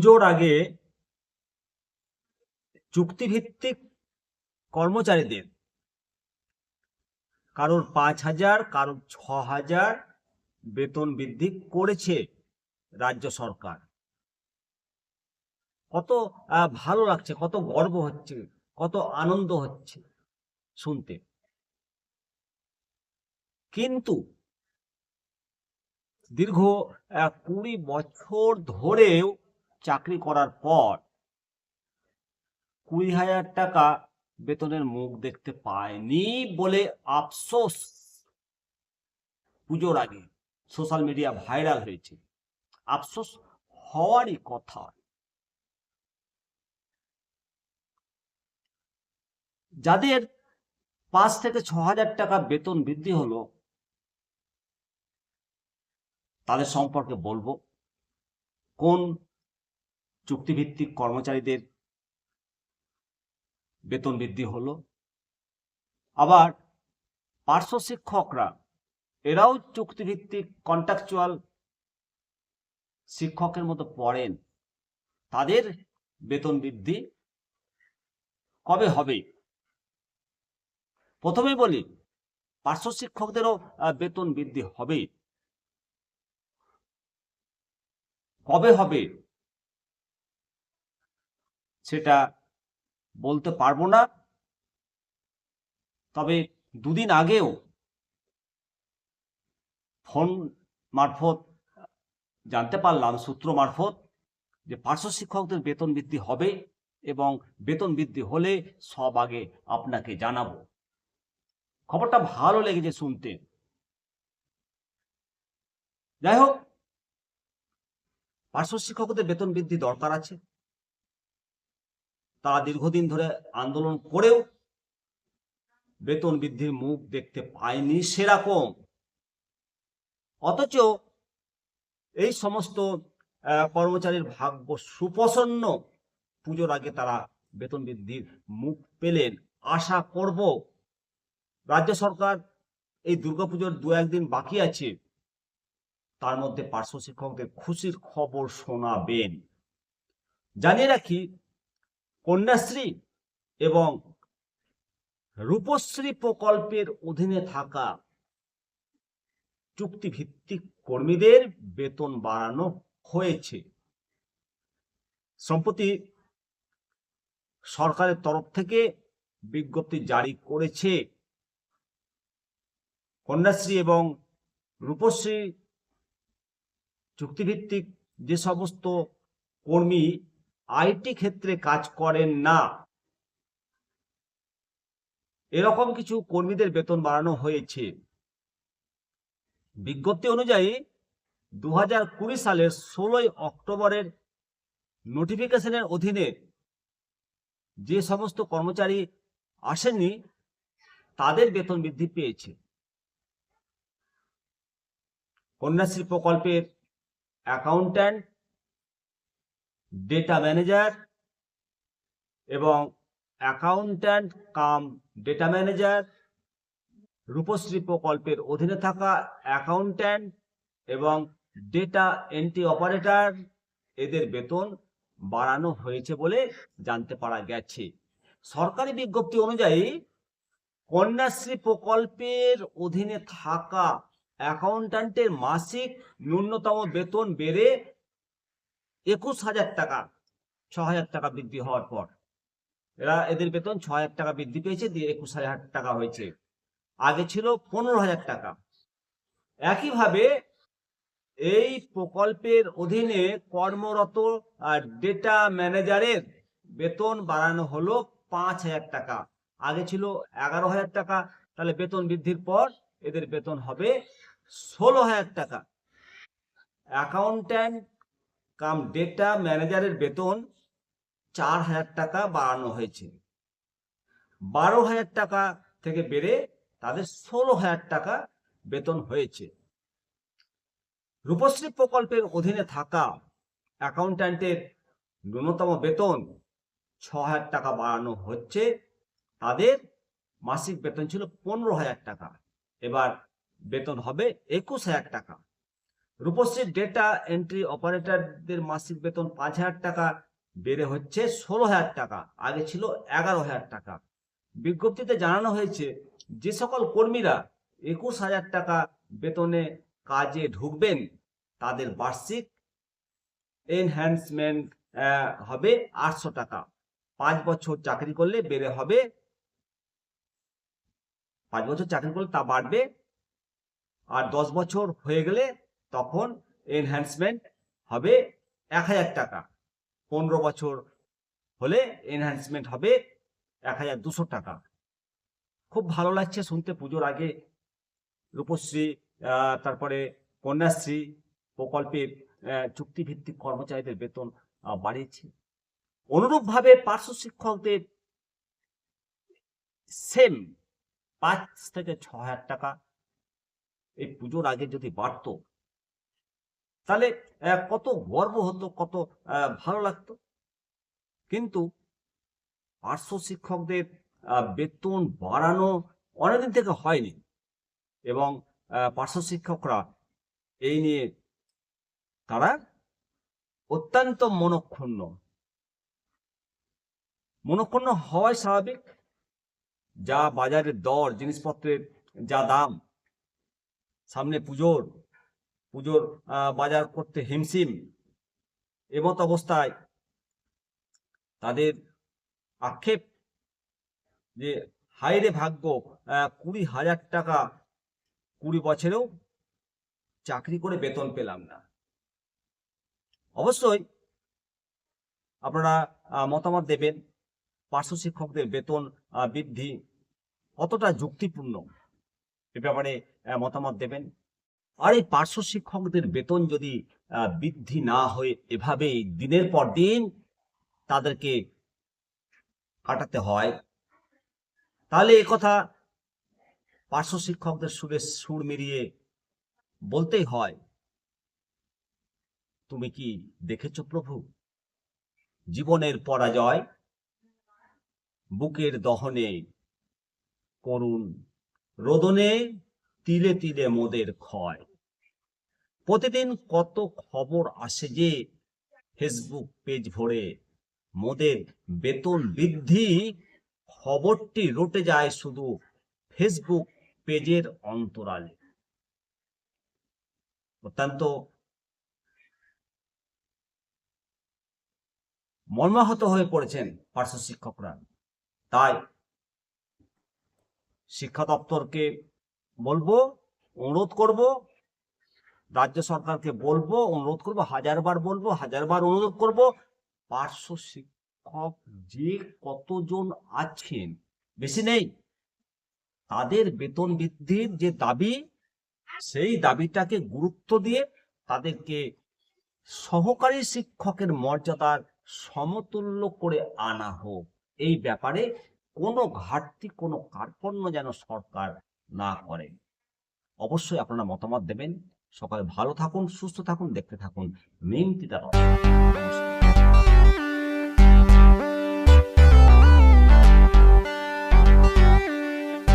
পুজোর আগে চুক্তিভিত্তিক কর্মচারীদের, কারোর পাঁচ হাজার, কারোর ছ হাজার বেতন বৃদ্ধি করেছে রাজ্য সরকার। কত ভালো লাগছে, কত গর্ব হচ্ছে, কত আনন্দ হচ্ছে শুনতে। কিন্তু দীর্ঘ কুড়ি বছর ধরেও করার পর কুড়ি হাজার টাকা বেতনের মুখ দেখতে পায়নি বলে আফসোস পুজোর আগে সোশ্যাল মিডিয়া ভাইরাল হয়েছে। আফসোস হওয়ারই কথা। যাদের পাঁচ থেকে ছ হাজার টাকা বেতন বৃদ্ধি হলো, তাদের সম্পর্কে বলব, কোন চুক্তিভিত্তিক কর্মচারীদের বেতন বৃদ্ধি হলো। আবার পার্শ্ব শিক্ষকরা, এরাও চুক্তিভিত্তিক কন্ট্রাকচুয়াল শিক্ষকের মতো পড়েন। তাদের বেতন বৃদ্ধি কবে হবে? প্রথমেই বলি, পার্শ্ব শিক্ষকদেরও বেতন বৃদ্ধি হবে। কবে হবে? সেটা বলতে পারব না। তবে দুদিন আগেও ফোন মারফত, জানতে পারলাম সূত্র মারফত যে পার্শ্ব শিক্ষকদের বেতন বৃদ্ধি হবে এবং বেতন বৃদ্ধি হলে সব আগে আপনাকে জানাব। খবরটা ভালো লেগেছে শুনতে। যাই হোক, পার্শ্ব শিক্ষকদের বেতন বৃদ্ধি দরকার আছে। তারা দীর্ঘদিন ধরে আন্দোলন করেও বেতন বৃদ্ধির মুখ দেখতে পায়নি সেরকম। অথচ এই সমস্ত কর্মচারীর ভাগ্য সুপ্রসন্ন, পুজোর আগে তারা বেতন বৃদ্ধির মুখ পেলেন। আশা করব রাজ্য সরকার এই দুর্গাপুজোর দু একদিন বাকি আছে। তার মধ্যে পার্শ্ব শিক্ষকদের খুশির খবর শোনাবেন। জানিয়ে রাখি কন্যাশ্রী এবং রূপশ্রী প্রকল্পের অধীনে থাকা চুক্তিভিত্তিক কর্মীদের বেতন বাড়ানো হয়েছে। সম্প্রতি সরকারের তরফ থেকে বিজ্ঞপ্তি জারি করেছে, কন্যাশ্রী এবং রূপশ্রী চুক্তিভিত্তিক যে সমস্ত কর্মী আইটি ক্ষেত্রে কাজ করেন না। এরকম কিছু কর্মীদের বেতন বাড়ানো হয়েছে। বিজ্ঞপ্তি অনুযায়ী দু সালের ষোলোই অক্টোবরের নোটিফিকেশনের অধীনে যে সমস্ত কর্মচারী আসেননি, তাদের বেতন বৃদ্ধি পেয়েছে। কন্যাশ্রী প্রকল্পের অ্যাকাউন্ট্যান্ট ডেটা ম্যানেজার এবং accountant cum data manager Rupashree প্রকল্পের অধীনে থাকা অ্যাকাউন্ট্যান্ট এবং ডেটা এন্ট্রি অপারেটর এদের বেতন বাড়ানো হয়েছে বলে জানতে পারা গেছে। সরকারি বিজ্ঞপ্তি অনুযায়ী কন্যাশ্রী প্রকল্পের অধীনে থাকা অ্যাকাউন্ট্যান্টের মাসিক ন্যূনতম বেতন বেড়ে একুশ হাজার টাকা ছ হাজার টাকা বৃদ্ধি হওয়ার পর। এরা এদের বেতন ছ হাজার টাকা বৃদ্ধি পেয়েছে, দিয়ে একুশ হাজার টাকা হয়েছে। আগে ছিল পনেরো হাজার টাকা। একইভাবে এই প্রকল্পের অধীনে কর্মরত ডেটা ম্যানেজারের বেতন বাড়ানো হলো পাঁচ হাজার টাকা। আগে ছিল এগারো হাজার টাকা, তাহলে বেতন বৃদ্ধির পর এদের বেতন হবে ষোলো হাজার টাকা। অ্যাকাউন্ট্যান্ট কাম ডেটা ম্যানেজারের বেতন চার হাজার টাকা বাড়ানো হয়েছে। বারো হাজার টাকা থেকে বেড়ে তাদের ষোলো হাজার টাকা বেতন হয়েছে। রূপশ্রী প্রকল্পের অধীনে থাকা অ্যাকাউন্ট্যান্টের ন্যূনতম বেতন ছ হাজার টাকা বাড়ানো হচ্ছে। তাদের মাসিক বেতন ছিল পনেরো হাজার টাকা। এবার বেতন হবে একুশ হাজার টাকা। রূপশ্রী ডেটা এন্ট্রি অপারেটরদের মাসিক বেতন পাঁচ হাজার টাকা, বেড়ে হচ্ছে ষোলো হাজার টাকা, আগে ছিল এগারো হাজার টাকা। বিজ্ঞপ্তিতে জানানো হয়েছে, যে সকল কর্মীরা একুশ হাজার টাকা বেতনে কাজে ঢুকবেন, তাদের বার্ষিক এনহ্যান্সমেন্ট হবে আটশো টাকা। পাঁচ বছর চাকরি করলে বেড়ে হবে, পাঁচ বছর চাকরি করলে তা বাড়বে, আর দশ বছর হয়ে গেলে তখন এনহ্যান্সমেন্ট হবে এক হাজার টাকা। পনেরো বছর হলে এনহ্যান্সমেন্ট হবে এক হাজার দুশো টাকা। খুব ভালো লাগছে শুনতে পুজোর আগে। রূপশ্রী তারপরে কন্যাশ্রী প্রকল্পে আহ, চুক্তিভিত্তিক কর্মচারীদের বেতন বাড়িয়েছে। অনুরূপভাবে পার্শ্ব শিক্ষকদের সেম পাঁচ থেকে ছ হাজার টাকা। এই পুজোর আগে যদি বাড়তো তাহলে কত গর্ব হতো, কত ভালো লাগতো। কিন্তু পার্শ্ব শিক্ষকদের বেতন বাড়ানো অনেকদিন থেকে হয়নি এবং পার্শ্ব শিক্ষকরা এই নিয়ে তারা অত্যন্ত মনক্ষুণ্ণ। মনক্ষুণ্ণ হওয়াই স্বাভাবিক। যা বাজারের দর, জিনিসপত্রের যা দাম, সামনে পুজোর পুজোর বাজার করতে হিমশিম এমত অবস্থায় তাদের আক্ষেপ যে হাইরে ভাগ্য কুড়ি হাজার টাকা কুড়ি বছরেও চাকরি করে বেতন পেলাম না। অবশ্যই আপনারা মতামত দেবেন, পার্শ্ব শিক্ষকদের বেতন বৃদ্ধি কতটা যুক্তিপূর্ণ এ ব্যাপারে মতামত দেবেন। আর এই পার্শ্ব শিক্ষকদের বেতন যদি বৃদ্ধি না হয়ে এভাবেই দিনের পর দিন তাদেরকে কাটাতে হয়, তাহলে কথা পার্শ্ব শিক্ষকদের সুরে সুর মিলিয়ে বলতেই হয়। তুমি কি দেখেছ প্রভু? জীবনের পরাজয়, বুকের দহনে করুণ রোদনে তিলে তিলে মোদের ক্ষয়। প্রতিদিন কত খবর আসে যে ফেসবুক পেজ ভরে? মোদের বেতন বৃদ্ধি, খবরটি রটে যায় শুধু ফেসবুক পেজের অন্তরালে। অত্যন্ত মর্মাহত হয়ে পড়েছেন পার্শ্ব শিক্ষকরা। তাই শিক্ষা দপ্তরকে বলব, অনুরোধ করব রাজ্য সরকারকে বলব, অনুরোধ করব, হাজারবার বলব, হাজারবার অনুরোধ করব, পার্শ্ব শিক্ষক যে কতজন আছেন, বেশি নেই, তাদের বেতন বৃদ্ধির যে দাবি, সেই দাবিটাকে গুরুত্ব দিয়ে তাদেরকে সহকারী শিক্ষকের মর্যাদার সমতুল্য করে আনা হোক। এই ব্যাপারে কোনো ঘাটতি, কোনো কার্পণ্য যেন সরকার না করে। অবশ্যই আপনারা মতামত দেবেন। সকালে ভালো থাকুন সুস্থ থাকুন দেখতে থাকুন। মেইন